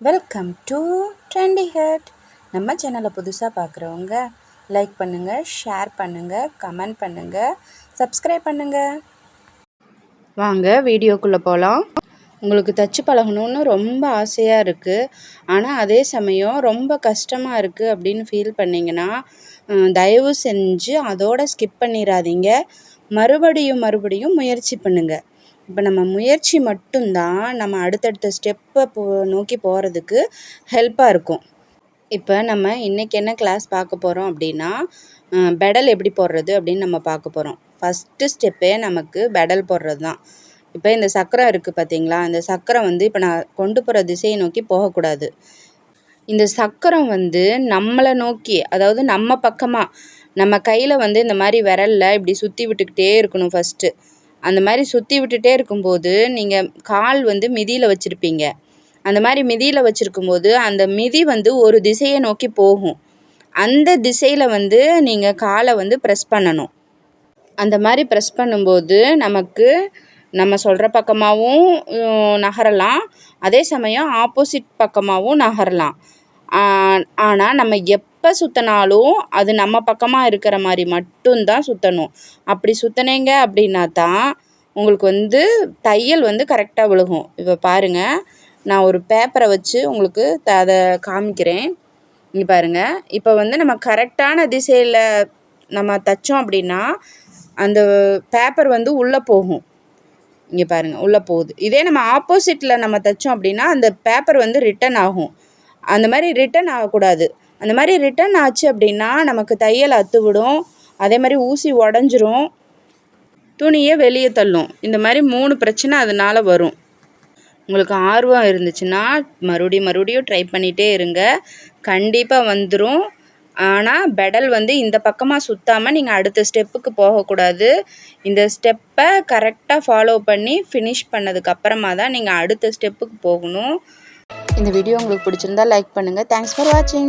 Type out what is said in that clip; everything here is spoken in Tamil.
வெல்கம் டு ட்ரெண்டி ஹெட் நம்ம சேனலை புதுசாக பார்க்குறவங்க லைக் பண்ணுங்கள் ஷேர் பண்ணுங்கள் கமெண்ட் பண்ணுங்கள் சப்ஸ்கிரைப் பண்ணுங்கள் வாங்க வீடியோக்குள்ளே போகலாம் உங்களுக்கு தச்சு பழகணுன்னு ரொம்ப ஆசையாக இருக்குது ஆனால் அதே சமயம் ரொம்ப கஷ்டமாக இருக்குது அப்படின்னு ஃபீல் பண்ணிங்கன்னா தயவு செஞ்சு அதோட ஸ்கிப் பண்ணிடாதீங்க. மறுபடியும் மறுபடியும் முயற்சி பண்ணுங்கள் இப்போ நம்ம முயற்சி மட்டும்தான் நம்ம அடுத்தடுத்த ஸ்டெப்பை போ நோக்கி போகிறதுக்கு ஹெல்ப்பாக இருக்கும். இப்போ நம்ம இன்றைக்கி என்ன கிளாஸ் பார்க்க போகிறோம் அப்படின்னா பெடல் எப்படி போடுறது அப்படின்னு நம்ம பார்க்க போகிறோம் ஃபஸ்ட்டு ஸ்டெப்பே நமக்கு பெடல் போடுறது தான் இப்போ இந்த சக்கரம் இருக்குது பார்த்தீங்களா இந்த சக்கரம் வந்து இப்போ நான் கொண்டு போகிற திசையை நோக்கி போகக்கூடாது. இந்த சக்கரம் வந்து நம்மளை நோக்கி அதாவது நம்ம பக்கமாக நம்ம கையில் வந்து இந்த மாதிரி விரலில் இப்படி சுற்றி விட்டுக்கிட்டே இருக்கணும் ஃபஸ்ட்டு அந்த மாதிரி சுற்றி விட்டுட்டே இருக்கும்போது நீங்கள் கால் வந்து மிதியில் வச்சுருப்பீங்க. அந்த மாதிரி மிதியில் வச்சுருக்கும்போது அந்த மிதி வந்து ஒரு திசையை நோக்கி போகும். அந்த திசையில் வந்து நீங்கள் காலை வந்து ப்ரெஸ் பண்ணணும். அந்த மாதிரி ப்ரெஸ் பண்ணும்போது நமக்கு நம்ம சொல்கிற பக்கமாகவும் நகரலாம். அதே சமயம் ஆப்போசிட் பக்கமாகவும் நகரலாம். ஆனால் நம்ம எப்போ சுற்றினாலும் அது நம்ம பக்கமாக இருக்கிற மாதிரி மட்டும்தான் சுற்றணும் அப்படி சுற்றினீங்க அப்படின்னா தான் உங்களுக்கு வந்து தையல் வந்து கரெக்டாக விழுகும். இப்போ பாருங்கள் நான் ஒரு பேப்பரை வச்சு உங்களுக்கு த அதை காமிக்கிறேன். இங்கே பாருங்கள் இப்போ வந்து நம்ம கரெக்டான திசையில் நம்ம தைச்சோம் அப்படின்னா அந்த பேப்பர் வந்து உள்ளே போகும். இங்கே பாருங்கள் உள்ளே போகுது. இதே நம்ம ஆப்போசிட்டில் நம்ம தைச்சோம் அப்படின்னா அந்த பேப்பர் வந்து ரிட்டன் ஆகும். அந்த மாதிரி ரிட்டன் ஆகக்கூடாது. அந்த மாதிரி ரிட்டன் ஆச்சு அப்படின்னா நமக்கு தையல் அத்து விடும் அதே மாதிரி ஊசி உடஞ்சிரும். துணியை வெளியே தள்ளும். இந்த மாதிரி மூணு பிரச்சனை அதனால் வரும். உங்களுக்கு ஆர்வம் இருந்துச்சுன்னா மறுபடியும் மறுபடியும் ட்ரை பண்ணிகிட்டே இருங்க. கண்டிப்பாக வந்துடும் ஆனால் பெடல் வந்து இந்த பக்கமாக சுற்றாமல் நீங்கள் அடுத்த ஸ்டெப்புக்கு போகக்கூடாது. இந்த ஸ்டெப்பை கரெக்டாக ஃபாலோ பண்ணி ஃபினிஷ் பண்ணதுக்கப்புறமா தான் நீங்கள் அடுத்த ஸ்டெப்புக்கு போகணும். இந்த வீடியோ உங்களுக்கு பிடிச்சிருந்தா லைக் பண்ணுங்கள் தேங்க்ஸ் ஃபார் வாட்சிங்